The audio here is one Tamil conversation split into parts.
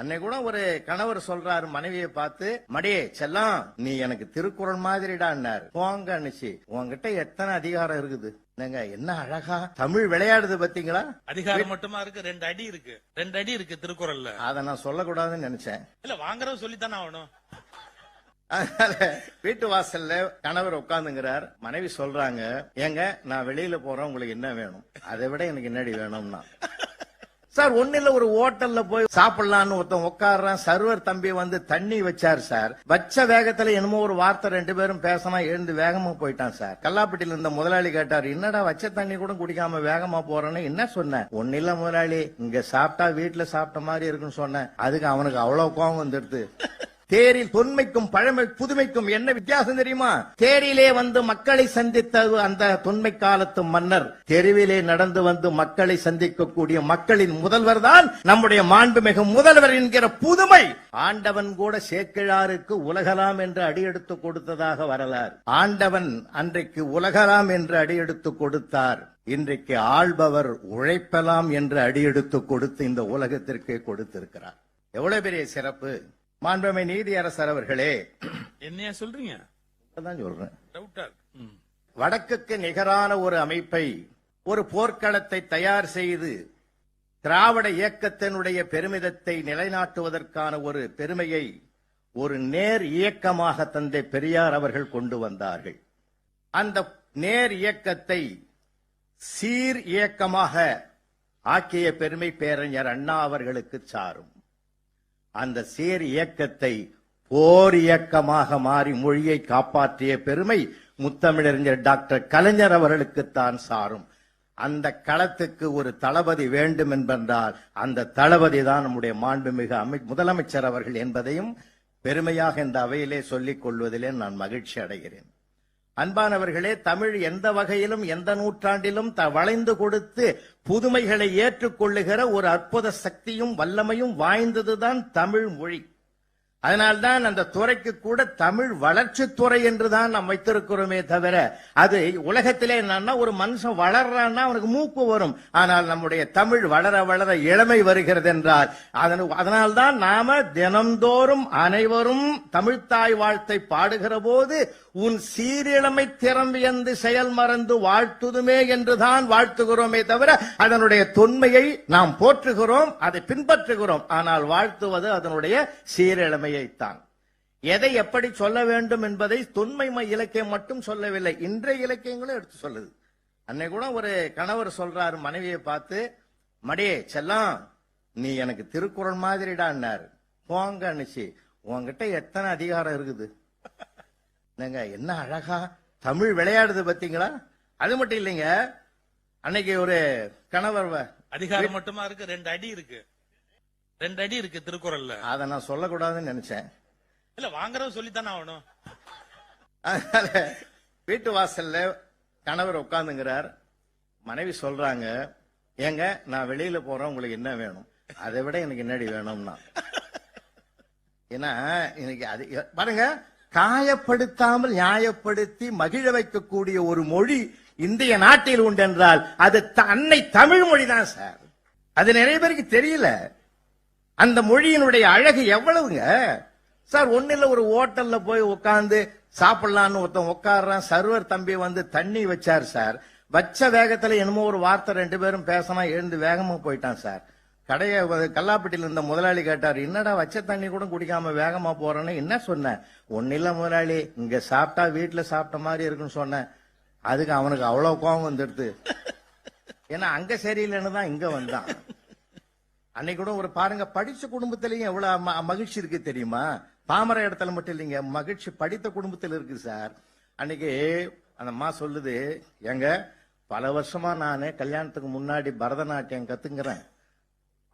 அன்னை கூட ஒரு கணவர் சொல்றாரு மனைவியை பார்த்து மடியே செல்லம் நீ எனக்கு திருக்குறள் மாதிரிடான்னாரு போங்க அனுச்சு உன்கிட்ட எத்தனை அதிகாரம் இருக்குது? என்னங்க என்ன அழகா தமிழ் விளையாடுது பாத்தீங்களா? அதிகாரம் மட்டுமா இருக்கு? ரெண்டு அடி இருக்கு. ரெண்டு அடி இருக்கு திருக்குறள்ல. அத நான் சொல்லக்கூடாதுன்னு நினைச்சேன். இல்ல வாங்குறவன் சொல்லித்தானே ஆகணும். அதனால வீட்டு வாசல்ல கணவர் உட்கார்ந்துங்கிறார். மனைவி சொல்றாங்க ஏங்க நான் வெளியில போறேன் உங்களுக்கு என்ன வேணும்? அதை விட எனக்கு என்னடி வேணும்னா? சார் ஒண்ணு இல்ல ஒரு ஹோட்டல்ல போய் சாப்பிடலாம்னு ஒருத்தன் உட்காடுறான் சர்வர் தம்பி வந்து தண்ணி வச்சார் சார். வச்ச வேகத்துல என்னமோ ஒரு வார்த்தை ரெண்டு பேரும் பேசினா எழுந்து வேகமா போயிட்டான் சார். கல்லாப்பட்டியில இருந்த முதலாளி கேட்டார் என்னடா வச்ச தண்ணி கூட குடிக்காம வேகமா போறேன்னு? என்ன சொன்னேன் ஒண்ணு இல்ல முதலாளி. இங்க சாப்பிட்டா வீட்டுல சாப்பிட்ட மாதிரி இருக்குன்னு சொன்னேன் அதுக்கு அவனுக்கு அவ்வளவு கோவம் வந்துடுது. தேரில் தொன்மைக்கும் பழமை புதுமைக்கும் என்ன வித்தியாசம் தெரியுமா? தேரிலே வந்து மக்களை சந்தித்த அந்த தொன்மை காலத்து மன்னர். தெருவிலே நடந்து வந்து மக்களை சந்திக்கக்கூடிய மக்களின் முதல்வர் தான் நம்முடைய மாண்புமிகு முதல்வர் என்கிற புதுமை. ஆண்டவன் கூட சேக்கிழாருக்கு உலகலாம் என்று அடியெடுத்து கொடுத்ததாக வரலாறு. ஆண்டவன் அன்றைக்கு உலகலாம் என்று அடியெடுத்து கொடுத்தார். இன்றைக்கு ஆள்பவர் உழைப்பலாம் என்று அடியெடுத்து கொடுத்து இந்த உலகத்திற்கே கொடுத்திருக்கிறார். எவ்வளவு பெரிய சிறப்பு? மாண்புமை நீதியரசர் அவர்களே. என்னையா சொல்றீங்க? தான் சொல்றேன். வடக்குக்கு நிகரான ஒரு அமைப்பை ஒரு போர்க்களத்தை தயார் செய்து திராவிட இயக்கத்தினுடைய பெருமிதத்தை நிலைநாட்டுவதற்கான ஒரு பெருமையை ஒரு நேர் இயக்கமாக தந்தை பெரியார் அவர்கள் கொண்டு வந்தார்கள். அந்த நேர் இயக்கத்தை சீர் இயக்கமாக ஆக்கிய பெருமை பேரறிஞர் அண்ணா அவர்களுக்கு சாரும். அந்த சீர் இயக்கத்தை போர் இயக்கமாக மாறி மொழியை காப்பாற்றிய பெருமை முத்தமிழறிஞர் டாக்டர் கலைஞர் அவர்களுக்குத்தான் சாரும். அந்த களத்துக்கு ஒரு தளபதி வேண்டும் என்பென்றால் அந்த தளபதி தான் நம்முடைய மாண்புமிகு அமை முதலமைச்சர் அவர்கள் என்பதையும் பெருமையாக இந்த அவையிலே சொல்லிக் கொள்வதிலே நான் மகிழ்ச்சி அடைகிறேன். அன்பானவர்களே தமிழ் எந்த வகையிலும் எந்த நூற்றாண்டிலும் த வளைந்து கொடுத்து புதுமைகளை ஏற்றுக்கொள்ளுகிற ஒரு அற்புத சக்தியும் வல்லமையும் வாய்ந்ததுதான் தமிழ் மொழி. அதனால்தான் அந்த துறைக்கு கூட தமிழ் வளர்ச்சி துறை என்றுதான் நாம் வைத்திருக்கிறோமே தவிர அது உலகத்திலே என்னன்னா ஒரு மனுஷன் வளர்றான்னா அவனுக்கு மூப்பு வரும். ஆனால் நம்முடைய தமிழ் வளர வளர இளமை வருகிறது என்றால் அதன் அதனால்தான் நாம தினந்தோறும் அனைவரும் தமிழ்த்தாய் வாழ்த்தை பாடுகிற போது உன் சீரிழமை திறம்பியந்து செயல் மறந்து வாழ்த்துதுமே என்றுதான் வாழ்த்துகிறோமே தவிர அதனுடைய தொன்மையை நாம் போற்றுகிறோம் அதை பின்பற்றுகிறோம். ஆனால் வாழ்த்துவது அதனுடைய சீரிழமை சீரிழமையைத்தான் எதை எப்படி சொல்ல வேண்டும் என்பதை தொன்மைமை இலக்கியம் மட்டும் சொல்லவில்லை. இன்றைய இலக்கியங்களும் எடுத்து சொல்லுது. அன்னை கூட ஒரு கணவர் சொல்றாரு மனைவியை பார்த்து மடியே செல்லம் நீ எனக்கு திருக்குறள் மாதிரிடான்னாரு போங்க அனுச்சு உன்கிட்ட எத்தனை அதிகாரம் இருக்குது? என்னங்க என்ன அழகா தமிழ் விளையாடுது பாத்தீங்களா? அது மட்டும் இல்லைங்க அன்னைக்கு ஒரு கணவர் அதிகாரம் மட்டுமா இருக்கு? ரெண்டு அடி இருக்கு. ரெண்டு அடி இருக்கு திருக்குறள்ல. அதை நான் சொல்லக்கூடாதுன்னு நினைச்சேன். இல்ல வாங்குறவன் சொல்லித்தானே ஆகணும். அதனால வீட்டு வாசல்ல கணவர் உட்கார்ந்துங்கிறார். மனைவி சொல்றாங்க ஏங்க நான் வெளியில போறேன் உங்களுக்கு என்ன வேணும்? அதை விட எனக்கு என்னடி வேணும்னா? ஏன்னா எனக்கு அது பாருங்க காயப்படுத்தாமல் நியாயப்படுத்தி மகிழ வைக்கக்கூடிய ஒரு மொழி இந்திய நாட்டில் உண்டென்றால் அது த- அன்னை தமிழ் மொழி தான் சார். அது நிறைய பேருக்கு தெரியல. அந்த மொழியினுடைய அழகு எவ்வளவுங்க? சார் ஒண்ணுல ஒரு ஹோட்டல்ல போய் உட்கார்ந்து சாப்பிடலான்னு ஒருத்தன் உட்காடுறான் சர்வர் தம்பி வந்து தண்ணி வச்சார் சார். வச்ச வேகத்துல என்னமோ ஒரு வார்த்தை ரெண்டு பேரும் பேசினா எழுந்து வேகமா போயிட்டான் சார். கடைய கல்லாப்பட்டியில இருந்த முதலாளி கேட்டார் என்னடா வச்ச தண்ணி கூட குடிக்காம வேகமா போறேன்னு என்ன சொன்னேன் ஒன்னும் இல்ல முதலாளி இங்க சாப்பிட்டா வீட்டுல சாப்பிட்ட மாதிரி இருக்குன்னு சொன்னேன் அதுக்கு அவனுக்கு அவ்வளவு கோபம் வந்துடுது. ஏன்னா அங்க சரியில்லைன்னு தான் இங்க வந்தான். அன்னைக்கு கூட ஒரு பாருங்க படிச்ச குடும்பத்திலையும் எவ்வளவு ம- மகிழ்ச்சி இருக்கு தெரியுமா? பாமர இடத்துல மட்டும் இல்லைங்க மகிழ்ச்சி படித்த குடும்பத்தில் இருக்கு சார். அன்னைக்கு அந்த அம்மா சொல்லுது எங்க பல வருஷமா நான் கல்யாணத்துக்கு முன்னாடி பரதநாட்டியம் கத்துங்கிறேன்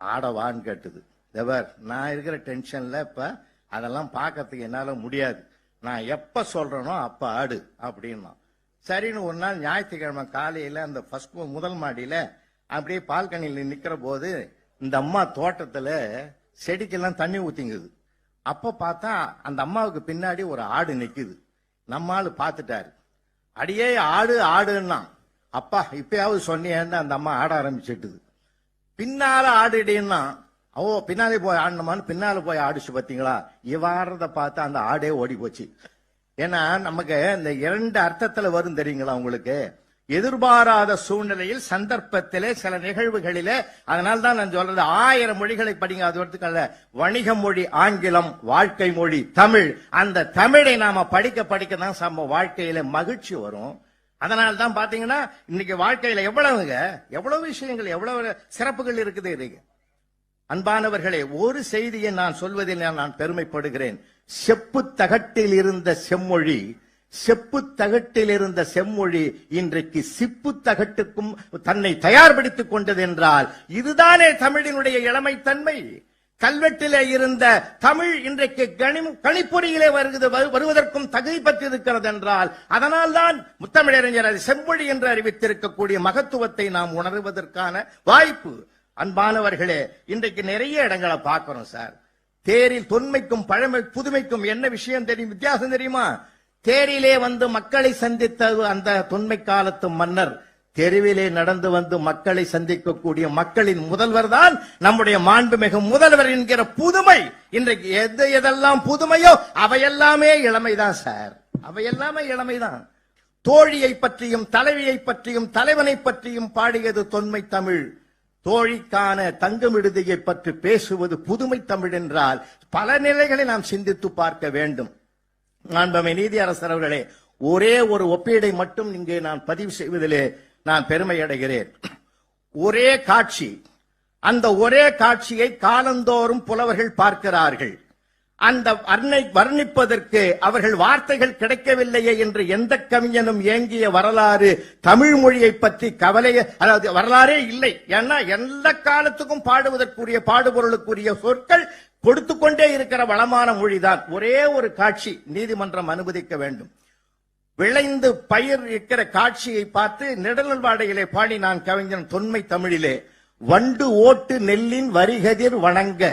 ஆடவான்னு கேட்டுது. தேவர் நான் இருக்கிற டென்ஷன்ல இப்ப அதெல்லாம் பார்க்கறதுக்கு என்னால முடியாது. நான் எப்ப சொல்றேனோ அப்ப ஆடு அப்படின்னா. சரின்னு ஒரு நாள் ஞாயிற்றுக்கிழமை காலையில அந்த ஃபர்ஸ்ட் முதல் மாடியில அப்படியே பால்கனியில் நிக்கிற போது இந்த அம்மா தோட்டத்துல செடிக்கெல்லாம் தண்ணி ஊத்திங்குது. அப்ப பார்த்தா அந்த அம்மாவுக்கு பின்னாடி ஒரு ஆடு நிக்குது. நம்ம ஆளு பார்த்துட்டாரு. அடியே ஆடு ஆடுன்னா. அப்பா இப்பயாவது சொன்னியேன்னு அந்த அம்மா ஆட ஆரம்பிச்சிட்டுது. பின்னால ஆடிடீன்னா ஓ பின்னாலே போய் ஆடணுமான்னு பின்னால போய் ஆடிச்சு பாத்தீங்களா இவ்வாறத பார்த்து அந்த ஆடே ஓடி போச்சு ஏன்னா நமக்கு இந்த இரண்டு அர்த்தத்துல வரும் தெரியுங்களா உங்களுக்கு? எதிர்பாராத சூழ்நிலையில் சந்தர்ப்பத்திலே சில நிகழ்வுகளிலே அதனால தான் நான் சொல்றது ஆயிரம் மொழிகளை படிங்க அது வரத்துக்கல்ல வணிக மொழி ஆங்கிலம் வாழ்க்கை மொழி தமிழ். அந்த தமிழை நாம படிக்க படிக்க தான் நம்ம வாழ்க்கையில மகிழ்ச்சி வரும். அதனால தான் பாத்தீங்கன்னா இன்னைக்கு வாழ்க்கையில எவ்வளவுங்க எவ்வளவு விஷயங்கள் எவ்வளவு சிறப்புகள் இருக்குது இன்னைக்கு அன்பானவர்களே ஒரு செய்தியை நான் சொல்வதில் நான் பெருமைப்படுகிறேன். செப்பு தகட்டில் இருந்த செம்மொழி செப்பு தகட்டில் இருந்த செம்மொழி இன்றைக்கு சிப்பு தகட்டுக்கும் தன்னை தயார்படுத்திக் கொண்டது என்றால் இதுதானே தமிழினுடைய இளமைத்தன்மை? கல்வெட்டிலே இருந்த தமிழ் இன்றைக்கு கணி கணிப்பொறியிலே வருகிறது வரு- வருவதற்கும் தகுதி பெற்றிருக்கிறது என்றால் அதனால்தான் முத்தமிழறிஞர் அது செம்மொழி என்று அறிவித்திருக்கக்கூடிய மகத்துவத்தை நாம் உணர்வதற்கான வாய்ப்பு. அன்பானவர்களே இன்றைக்கு நிறைய இடங்களை பார்க்கிறோம் சார். தேரில் தொன்மைக்கும் பழமை புதுமைக்கும் என்ன விஷயம் தெரியும் வித்தியாசம் தெரியுமா? தேரிலே வந்து மக்களை சந்தித்த அந்த தொன்மை காலத்து மன்னர். தெருவிலே நடந்து வந்து மக்களை சந்திக்கக்கூடிய மக்களின் முதல்வர் தான் நம்முடைய மாண்புமிகு முதல்வர் என்கிற புதுமை. இன்றைக்கு எது எதெல்லாம் புதுமையோ அவையெல்லாமே இளமைதான் சார். அவையெல்லாமே இளமைதான். தோழியை பற்றியும் தலைவியை பற்றியும் தலைவனை பற்றியும் பாடியது தொன்மை தமிழ். தோழிக்கான தங்கும் விடுதியை பற்றி பேசுவது புதுமை தமிழ் என்றால் பல நிலைகளை நாம் சிந்தித்து பார்க்க வேண்டும். அன்பமை நீதியரசர் அவர்களே ஒரே ஒரு ஒப்பீடை மட்டும் இங்கே நான் பதிவு செய்வதிலே நான் பெருமை அடைகிறேன். ஒரே காட்சி அந்த ஒரே காட்சியை காலந்தோறும் புலவர்கள் பார்க்கிறார்கள். அந்த வர்ணை வர்ணிப்பதற்கு அவர்கள் வார்த்தைகள் கிடைக்கவில்லையே என்று எந்த கவிஞனும் ஏங்கிய வரலாறு தமிழ் மொழியை பற்றி கவலைய அதாவது வரலாறே இல்லை. ஏன்னா எந்த காலத்துக்கும் பாடுவதற்குரிய பாடுபொருளுக்குரிய சொற்கள் கொடுத்து கொண்டே இருக்கிற வளமான மொழிதான். ஒரே ஒரு காட்சி நீதிமன்றம் அனுமதிக்க வேண்டும். விளைந்து பயிர் இருக்கிற காட்சியை பார்த்து நெடுநல்வாடையிலே பாடி நான் கவிஞன் தொன்மை தமிழிலே. வண்டு ஓட்டு நெல்லின் வரிகதிர் வணங்க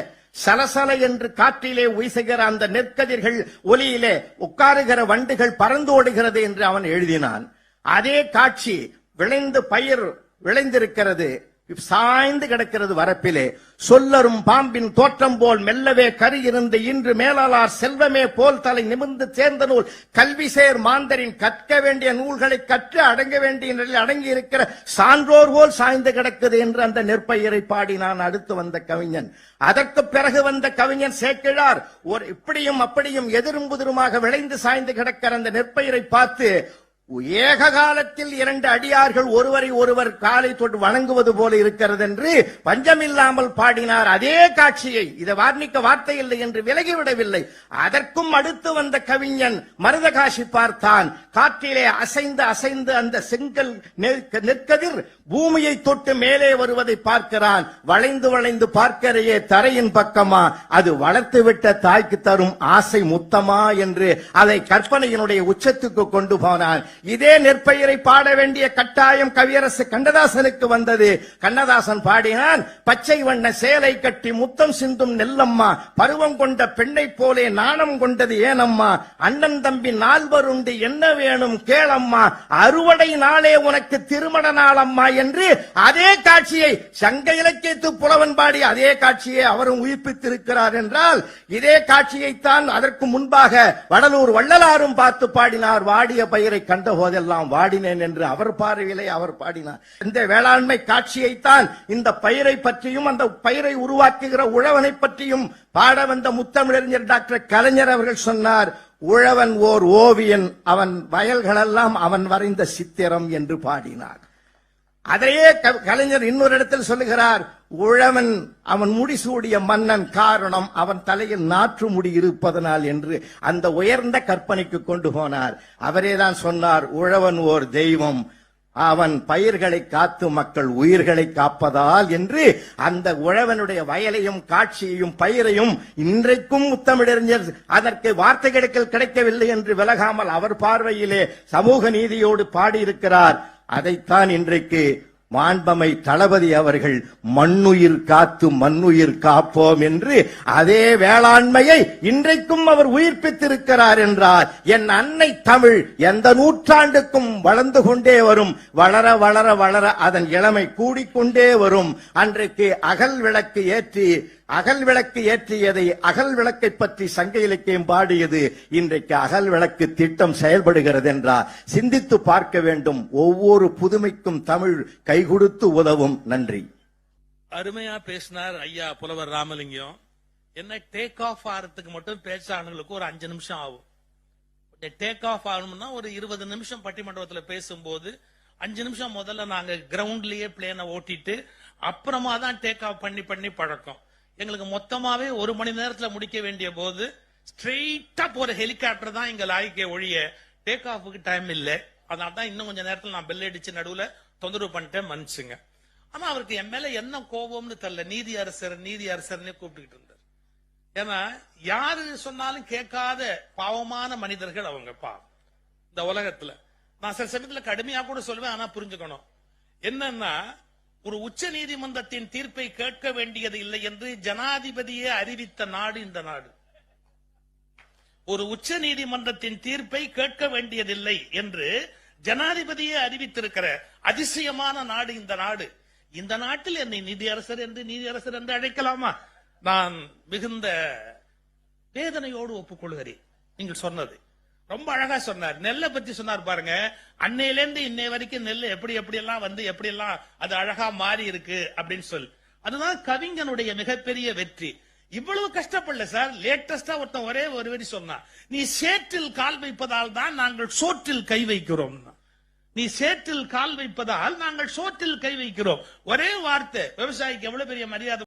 சலசல என்று காற்றிலே வீசுகிற அந்த நெற்கதிர்கள் ஒலியிலே உட்காருகிற வண்டுகள் பறந்து ஓடுகிறது என்று அவன் எழுதினான். அதே காட்சி விளைந்து பயிர் விளைந்திருக்கிறது. சாய்ந்து கிடக்கிறது வரப்பிலே. சொல்லரும் பாம்பின் தோற்றம் போல் மெல்லவே கரு இருந்து இன்று மேலாளார் செல்வமே போல் தலை நிமிர்ந்து சேர்ந்த நூல் கல்வி சேர் மாந்தரின் கற்க வேண்டிய நூல்களை கற்று அடங்க வேண்டிய நிலையில் அடங்கி இருக்கிற சான்றோர் போல் சாய்ந்து கிடக்குது என்று அந்த நெற்பயிரை பாடி நான் அடுத்து வந்த கவிஞன். அதற்கு பிறகு வந்த கவிஞன் சேக்கிழார். ஒரு இப்படியும் அப்படியும் எதிரும் புதிருமாக விளைந்து சாய்ந்து கிடக்கிற அந்த நெற்பயிரை பார்த்து ஏக காலத்தில் இரண்டு அடியார்கள் ஒருவரை ஒருவர் காலை தொட்டு வணங்குவது போல இருக்கிறது என்று பஞ்சமில்லாமல் பாடினார். அதே காட்சியை இதை வார்ணிக்க வார்த்தை இல்லை என்று விலகிவிடவில்லை. அதற்கும் அடுத்து வந்த கவிஞன் மருதகாசி பார்த்தான். காற்றிலே அசைந்து அசைந்து அந்த செங்கல் நெற்க- நெற்கதிர் பூமியை தொட்டு மேலே வருவதை பார்க்கிறான். வளைந்து வளைந்து பார்க்கிறையே தரையின் பக்கமா? அது வளர்த்துவிட்ட தாய்க்கு தரும் ஆசை முத்தமா என்று அதை கற்பனையினுடைய உச்சத்துக்கு கொண்டு போனான். இதே நெற்பயிரை பாட வேண்டிய கட்டாயம் கவியரசு கண்ணதாசனுக்கு வந்தது. கண்ணதாசன் பாடினான் பச்சை வண்ண சேலை கட்டி முத்தம் சிந்தும் நெல்லம்மா பருவம் கொண்ட பெண்ணை போலே நாணம் கொண்டது ஏனம்மா அண்ணன் தம்பி நால்வருண்டு என்ன வேணும் கேளம்மா அறுவடை நாளே உனக்கு திருமண நாளம்மா என்று அதே காட்சியை சங்க இலக்கியத்து புலவன் பாடி அதே காட்சியை அவரும் உயிர்ப்பித்திருக்கிறார் என்றால் இதே காட்சியைத்தான் அதற்கு முன்பாக வடலூர் வள்ளலாரும் பார்த்து பாடினார். வாடிய பயிரை கண்ட போதெல்லாம் வாடினேன் என்று அவர் பார்வையிலே அவர் பாடினார். இந்த வேளாண்மை காட்சியைத்தான் இந்த பயிரை பற்றியும் அந்த பயிரை உருவாக்குகிற உழவனை பற்றியும் பாட வந்த முத்தமிழறிஞர் டாக்டர் கலைஞர் அவர்கள் சொன்னார் உழவன் ஓர் ஓவியன் அவன் வயல்களெல்லாம் அவன் வரைந்த சித்திரம் என்று பாடினார். அதையே க- கலைஞர் இன்னொரு இடத்தில் சொல்லுகிறார் உழவன் அவன் முடிசூடிய மன்னன் காரணம் அவன் தலையில் நாற்று முடி இருப்பதனால் என்று அந்த உயர்ந்த கற்பனைக்கு கொண்டு போனார். அவரேதான் சொன்னார் உழவன் ஓர் தெய்வம். அவன் பயிர்களை காத்து மக்கள் உயிர்களை காப்பதால் என்று அந்த உழவனுடைய வயலையும் காட்சியையும் பயிரையும் இன்றைக்கும் முத்தமிழறிஞர் அதற்கு வார்த்தைகளுக்கு கிடைக்கவில்லை என்று விலகாமல் அவர் பார்வையிலே சமூக நீதியோடு பாடியிருக்கிறார். அதைத்தான் இன்றைக்கு மாண்பமை தளபதி அவர்கள் மண்ணுயிர் காத்து மண்ணுயிர் காப்போம் என்று அதே வேளாண்மையை இன்றைக்கும் அவர் உயிர்ப்பித்திருக்கிறார் என்றார். என் அன்னை தமிழ் எந்த நூற்றாண்டுக்கும் வளர்ந்து கொண்டே வரும். வளர வளர வளர அதன் இளமை கூடிக்கொண்டே வரும். அன்றைக்கு அகல் விளக்கு ஏற்றி அகல் விளக்கு ஏற்றியதை அகல் விளக்கை பற்றி சங்க இலக்கியம் பாடியது இன்றைக்கு அகல் விளக்கு திட்டம் செயல்படுகிறது என்றார் சிந்தித்து பார்க்க வேண்டும். ஒவ்வொரு புதுமைக்கும் தமிழ் கைகொடுத்து உதவும். நன்றி. அருமையா பேசினார் ஐயா புலவர் ராமலிங்கம். என்ன டேக் ஆஃப் ஆகிறதுக்கு மட்டும் பேச்சாளர்களுக்கு ஒரு அஞ்சு நிமிஷம் ஆகும். டேக் ஆஃப் ஆகணும்னா ஒரு இருபது நிமிஷம் பட்டிமன்றத்தில் பேசும்போது அஞ்சு நிமிஷம் முதல்ல நாங்க கிரவுண்ட்லயே பிளேனை ஓட்டிட்டு அப்புறமா தான் டேக் ஆஃப் பண்ணி பண்ணி பழக்கம். எங்களுக்கு மொத்தமாவே ஒரு மணி நேரத்துல முடிக்க வேண்டிய போது ஸ்ட்ரெயிட்டா போற ஹெலிகாப்டர் தான் எங்க லாய்க்கே ஒழிய டேக் ஆஃபுக்கு டைம் இல்ல. அதனால தான் இன்னும் கொஞ்சம் நேரத்துல நான் பெல் அடிச்சு நடுவுல தொந்தரவு பண்ணிட்டேன் மன்னிச்சுங்க. ஆனா அவருக்கு என் மேல என்ன கோபம்னு தெரியல. நீதி அரசர் நீதி அரசர்னே கூப்பிட்டுக்கிட்டு இருந்தார். ஏன்னா யாரு சொன்னாலும் கேட்காத பாவமான மனிதர்கள் அவங்க பாவம். இந்த உலகத்துல. நான் சில சமயத்துல கடுமையா கூட சொல்லுவேன் ஆனா புரிஞ்சுக்கணும். என்னன்னா ஒரு உச்ச நீதிமன்றத்தின் தீர்ப்பை கேட்க வேண்டியது இல்லை என்று ஜனாதிபதியே அறிவித்த நாடு இந்த நாடு. ஒரு உச்ச நீதிமன்றத்தின் தீர்ப்பை கேட்க வேண்டியதில்லை என்று ஜனாதிபதியே அறிவித்திருக்கிற அதிசயமான நாடு இந்த நாடு. இந்த நாட்டில் என்னை நீதியரசர் என்று நீதியரசர் என்று அழைக்கலாமா? நான் மிகுந்த வேதனையோடு ஒப்புக்கொள்கிறேன். நீங்கள் சொன்னது ரொம்ப அழகா சொன்னார். நெல்லை பத்தி சொன்னார் பாருங்க. அன்னையில இருந்து இன்னை வரைக்கும் நெல் எப்படி எப்படி எல்லாம் வந்து எப்படி எல்லாம் அது அழகா மாறி இருக்கு அப்படின்னு சொல்லி அதுதான் கவிஞனுடைய மிகப்பெரிய வெற்றி. இவ்வளவு கஷ்டப்படல சார். லேட்டஸ்டா ஒருத்தன் ஒரே ஒரு வரி சொன்னான். நீ சேற்றில் கால் வைப்பதால் தான் நாங்கள் சோற்றில் கை வைக்கிறோம். நீ சேற்றில் கால் வைப்பதால் நாங்கள் சோற்றில் கை வைக்கிறோம். ஒரே வார்த்தை. விவசாயிக்கு எவ்வளவு பெரிய மரியாதை